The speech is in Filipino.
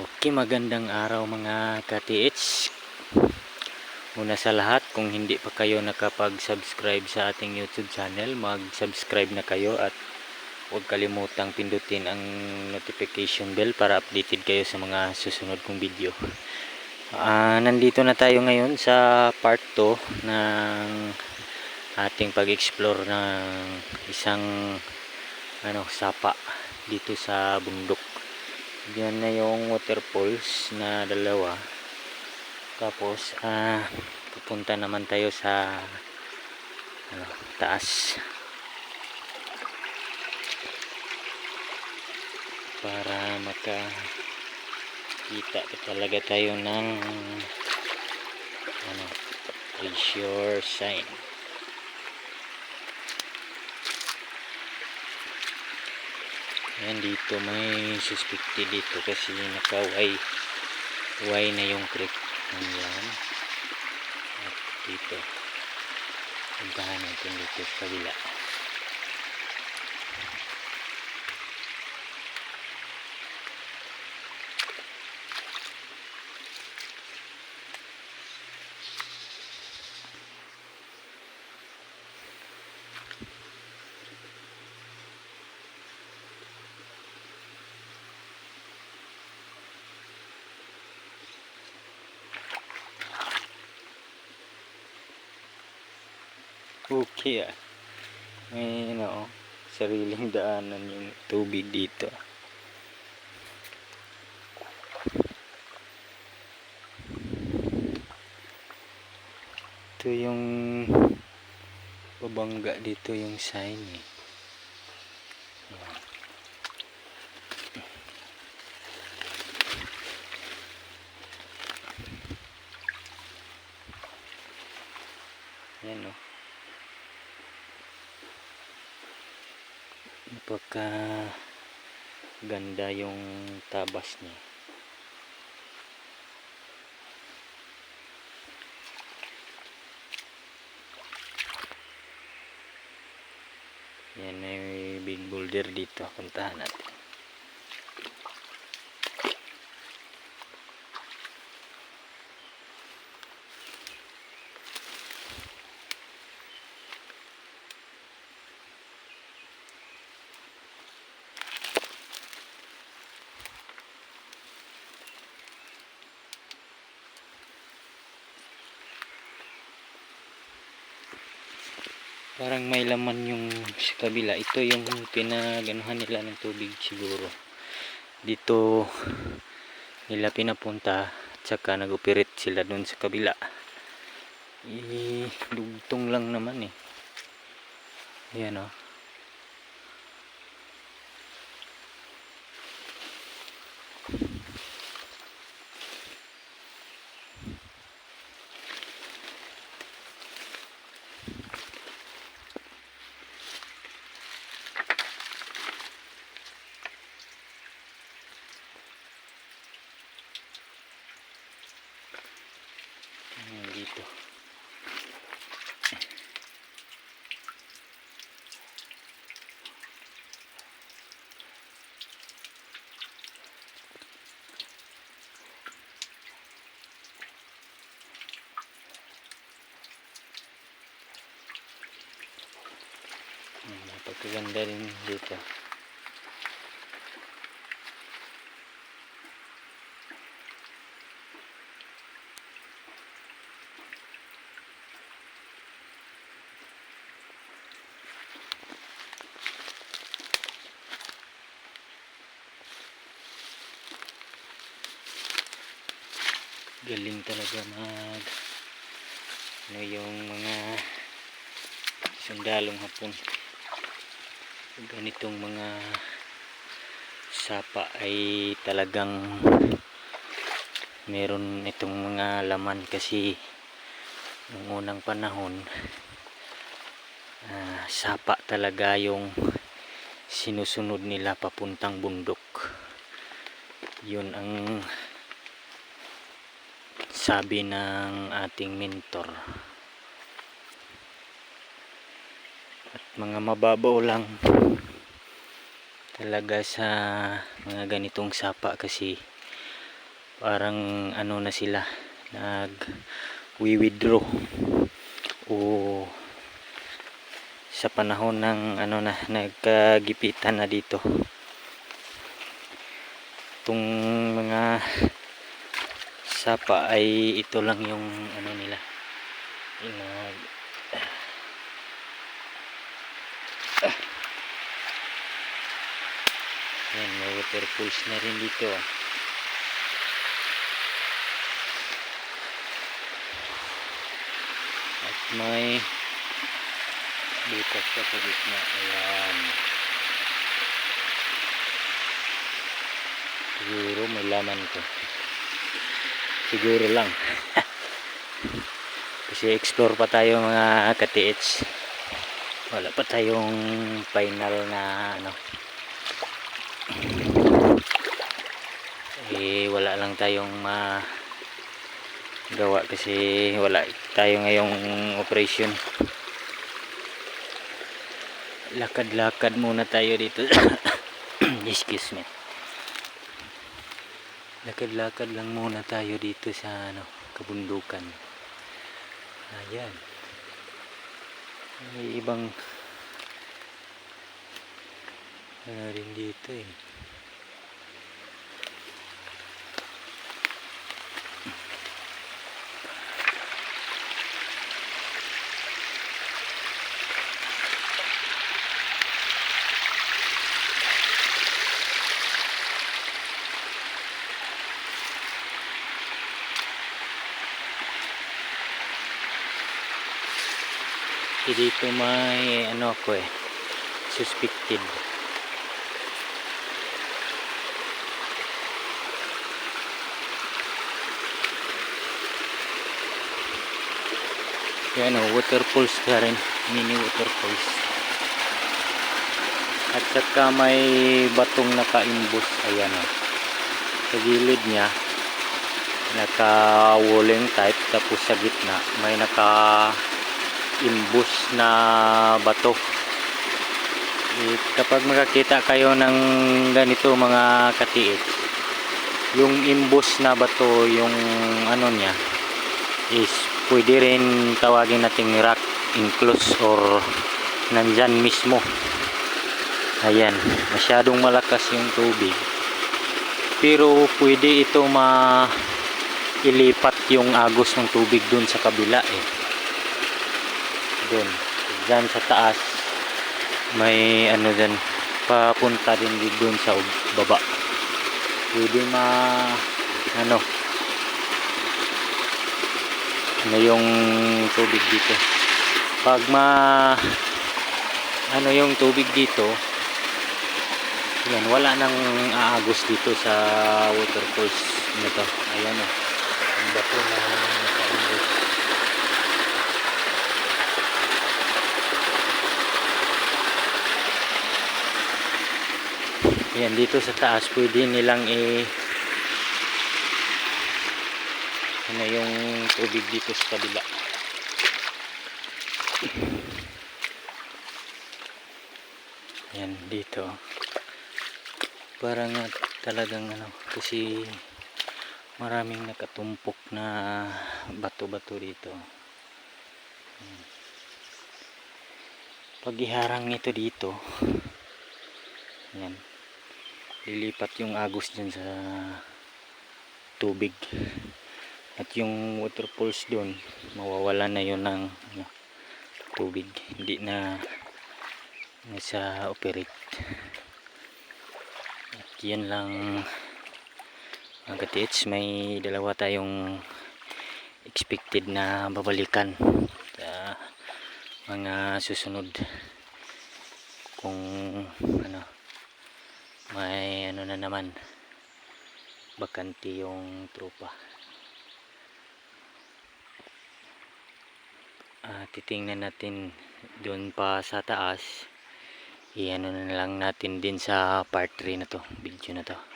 Okay, magandang araw mga ka-TH. Una sa lahat, kung hindi pa kayo nakapag-subscribe sa ating YouTube channel, mag-subscribe na kayo at huwag kalimutang pindutin ang notification bell para updated kayo sa mga susunod kong video. Ah, nandito na tayo ngayon sa part 2 ng ating pag-explore ng isang ano, sapa dito sa bundok. Yan na yung waterfalls na dalawa. Tapos, ah, pupunta naman tayo sa ano, taas. Para makakita talaga tayo ng ano, treasure sign. Ayan dito may suspected dito kasi nakaway way na yung creek. Ayan. At dito. Puntahan natin dito sa kabila. Okay ah. May ano, sariling daanan yung tubig dito. Ito yung babangga dito yung sign eh. Ayan. Ayan oh. Napaka ganda yung tabas niya. Yan may big boulder dito. Puntahan natin. Parang may laman yung sa kabila. Ito yung pinaganuhan nila ng tubig siguro. Dito nila pinapunta at saka nag-operate sila dun sa kabila. Eh, dugtong lang naman eh. Ayan o. Ayan dito. Ayan, Napagkaganda rin dito. galing talaga mag ano yung mga sundalong hapon ganitong mga sapa ay talagang meron itong mga laman kasi nung unang panahon ah, sapa talaga yung sinusunod nila papuntang bundok. Yun ang sabi ng ating mentor at mga mababaw lang. Talaga sa mga ganitong sapa kasi parang ano na sila nag withdraw o sa panahon ng ano na nagkagipitan na dito. Itong mga sapa ay ito lang yung ano nila inag yan may water pools na rin dito. At may butas pa sa gitna. Ayan. Siguro may laman to. Siguro lang. Kasi explore pa tayo mga ka-TH wala pa tayong final na ano eh wala lang tayong ma gawa kasi wala tayo ngayong operation. Lakad-lakad muna tayo dito. Excuse me. Lakad-lakad lang muna tayo dito sa ano kabundukan. Ayan. May ibang ano rin dito eh. Dito may ano ako eh suspected yan o waterfalls ka rin. Mini waterfalls at saka may batong nakaimbus ayan o sa gilid niya naka walling type. Tapos sa gitna may naka imbus na bato. Eh, kapag makakita kayo ng ganito mga katiit yung imbus na bato yung ano niya is pwede rin tawagin nating rock enclosed or nandyan mismo. Ayan masyadong malakas yung tubig. Pero pwede ito ma ilipat yung agos ng tubig dun sa kabila eh. Dun dyan sa taas. May ano dyan papunta din dun sa baba. Pwede ma ano ano yung tubig dito. Pag ma ano yung tubig dito yan wala nang aagos dito sa waterfalls na to. Ayan o ang bato na nakaagos yan dito sa taas pwede nilang i ano yung tubig dito sa kabila. Yan dito. Parang talagang ano kasi maraming nakatumpok na bato-bato dito pag iharang nito dito yan lilipat yung agos dyan sa tubig at yung waterfalls doon mawawala na yun ng ano, tubig. Hindi na nasa operate. At yan lang. Mga katits may dalawa tayong expected na babalikan sa mga susunod. Kung ano may ano na naman bakante yung tropa Ah, titingnan natin doon pa sa taas. Iano na lang natin din sa part 3 na to video na to